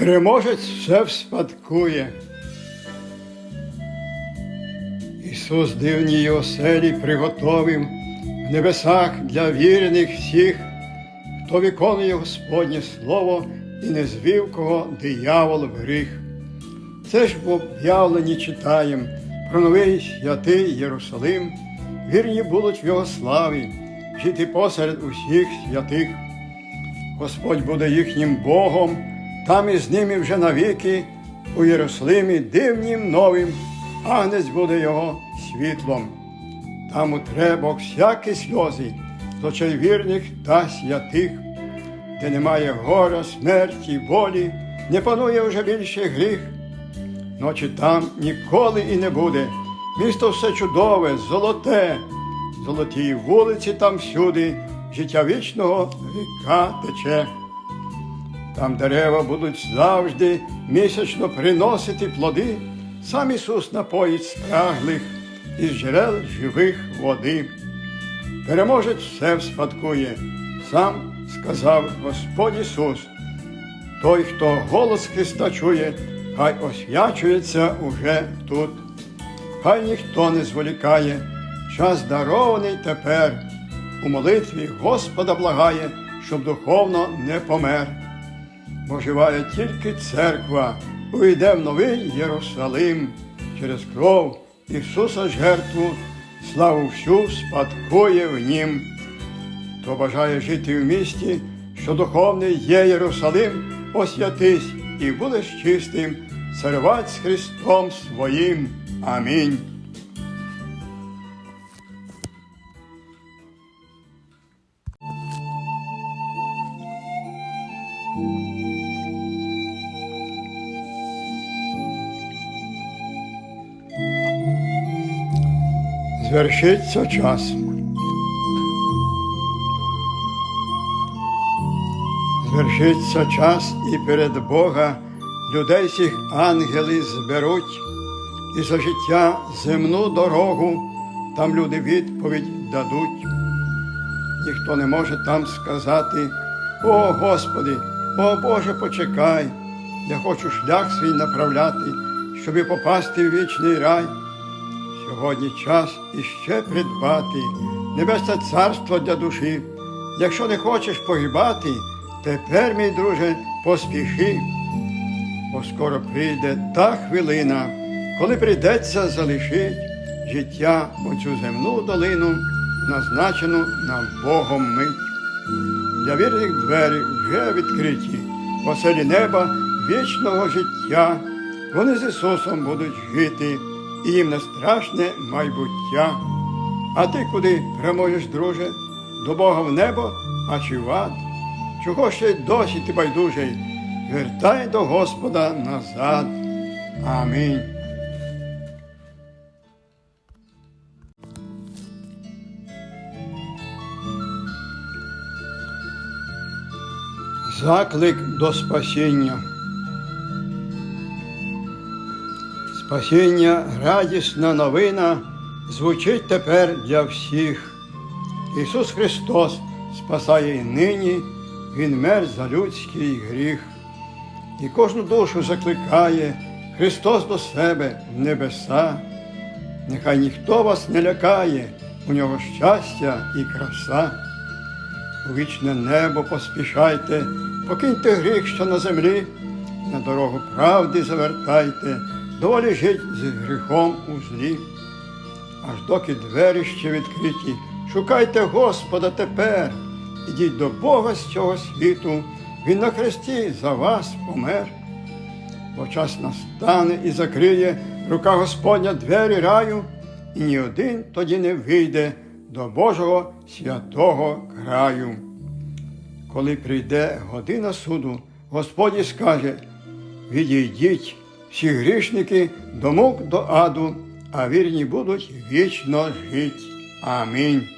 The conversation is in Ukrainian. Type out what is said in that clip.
переможець все вспадкує. Ісус дивній оселі приготовив в небесах для вірених всіх, хто виконує Господнє Слово і не звів кого диявол в гріх. Це ж в об'явленні читаєм про новий святий Єрусалим, вірні будуть в його славі, жити посеред усіх святих. Господь буде їхнім Богом, там із ними вже навіки, у Єрусалимі дивнім новим, агнець буде його світлом. Там утре Бог всякі сльози, з очей вірних та святих, де немає гора, смерті, болі, не панує вже більше гріх. Ночі там ніколи і не буде. Місто все чудове, золоте, золоті вулиці там всюди, життя вічного віка тече. Там дерева будуть завжди місячно приносити плоди, сам Ісус напоїть спраглих із джерел живих води. Переможець все вспадкує, сам сказав Господь Ісус. Той, хто голос Христа чує, хай освячується уже тут. Хай ніхто не зволікає, час дарований тепер. У молитві Господа благає, щоб духовно не помер. Бо живає тільки церква, уйде в новий Єрусалим через кров Ісуса жертву, славу всю спадкує в нім. Хто бажає жити в місті, що духовний є Єрусалим, освятись і будеш чистим, царювать з Христом своїм. Амінь. Звершиться час. Звершиться час і перед Бога людей всіх ангели зберуть, і за життя земну дорогу там люди відповідь дадуть. Ніхто не може там сказати, О Господи, о Боже, почекай, я хочу шлях свій направляти, щоби попасти в вічний рай. Сьогодні час іще придбати небесне царство для душі. Якщо не хочеш погибати, тепер, мій друже, поспіши, бо скоро прийде та хвилина, коли прийдеться залишить життя у цю земну долину, назначену нам Богом мить. Для вірних двері вже відкриті, оселі неба вічного життя. Вони з Ісусом будуть жити, і їм не страшне майбуття. А ти куди прямуєш, друже? До Бога в небо, а чи в ад? Чого ще досі ти байдужий? Вертай до Господа назад. Амінь. Заклик до спасіння. Спасіння, радісна новина звучить тепер для всіх. Ісус Христос спасає і нині, Він мер за людський гріх. І кожну душу закликає Христос до себе в небеса. Нехай ніхто вас не лякає, у нього щастя і краса. У вічне небо поспішайте, покиньте гріх, що на землі, на дорогу правди завертайте, доволі жить з гріхом у злі. Аж доки двері ще відкриті, шукайте Господа тепер, ідіть до Бога з цього світу, Він на хресті за вас помер. Бо час настане і закриє рука Господня двері раю, і ні один тоді не вийде до Божого святого краю. Коли прийде година суду, Господь скаже: відійдіть всі грішники домок до аду, а вірні будуть вічно жить. Амінь.